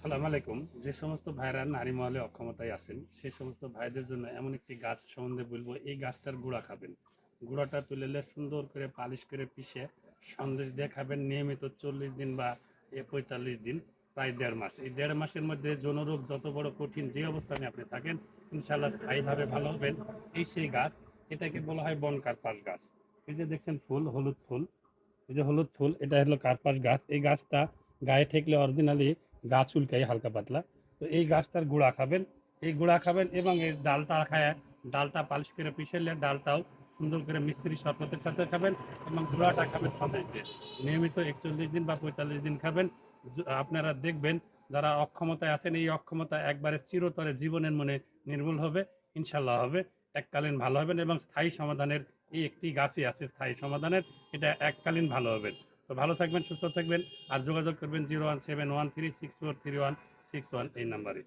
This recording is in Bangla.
সালাম আলাইকুম। যে সমস্ত ভাইরা নারী মহলে অক্ষমতায় আছেন, সেই সমস্ত ভাইদের জন্য এমন একটি গাছ সম্বন্ধে বলব, এই গাছটার গুঁড়া খাবেন। গুঁড়াটা তুলেলে সুন্দর করে পালিশ করে পিষে সন্দেশ দিয়ে খাবেন, নিয়মিত চল্লিশ দিন বা এ পঁয়তাল্লিশ দিন, প্রায় দেড় মাস। এই দেড় মাসের মধ্যে যৌনরোগ যত বড় কঠিন যে অবস্থানে আপনি থাকেন ইনশাল্লাহ স্থায়ীভাবে ভালো হবেন। এই সেই গাছ, এটাকে বলা হয় বন কার্পাস গাছ। এই যে দেখছেন ফুল, হলুদ ফুল। এই যে হলুদ ফুল, এটা হলো কার্পাস গাছ। এই গাছটা গায়ে ঠেকলে অরিজিনালি গাছ উল্কাই হালকা পাতলা। তো এই গাছটার গুঁড়া খাবেন, এই গুঁড়া খাবেন এবং এই ডালটা খায়, ডালটা পালিশ করে পিষেলে ডালটাও সুন্দর করে মিস্ত্রি শরবতের সাথে খাবেন এবং গুঁড়াটা খাবেন সন্দেশ নিয়মিত একচল্লিশ দিন বা পঁয়তাল্লিশ দিন খাবেন। আপনারা দেখবেন যারা অক্ষমতায় আছেন, এই অক্ষমতা একবারে চিরতরে জীবনের মনে নির্মূল হবে, ইনশাল্লাহ হবে। এককালীন ভালো হবেন এবং স্থায়ী সমাধানের এই একটি গাছই আছে স্থায়ী সমাধানের, এটা এককালীন ভালো হবেন। তো ভালো থাকবেন, সুস্থ থাকবেন, আর যোগাযোগ করবেন zero one seven one three six four three one six one এই নাম্বারে।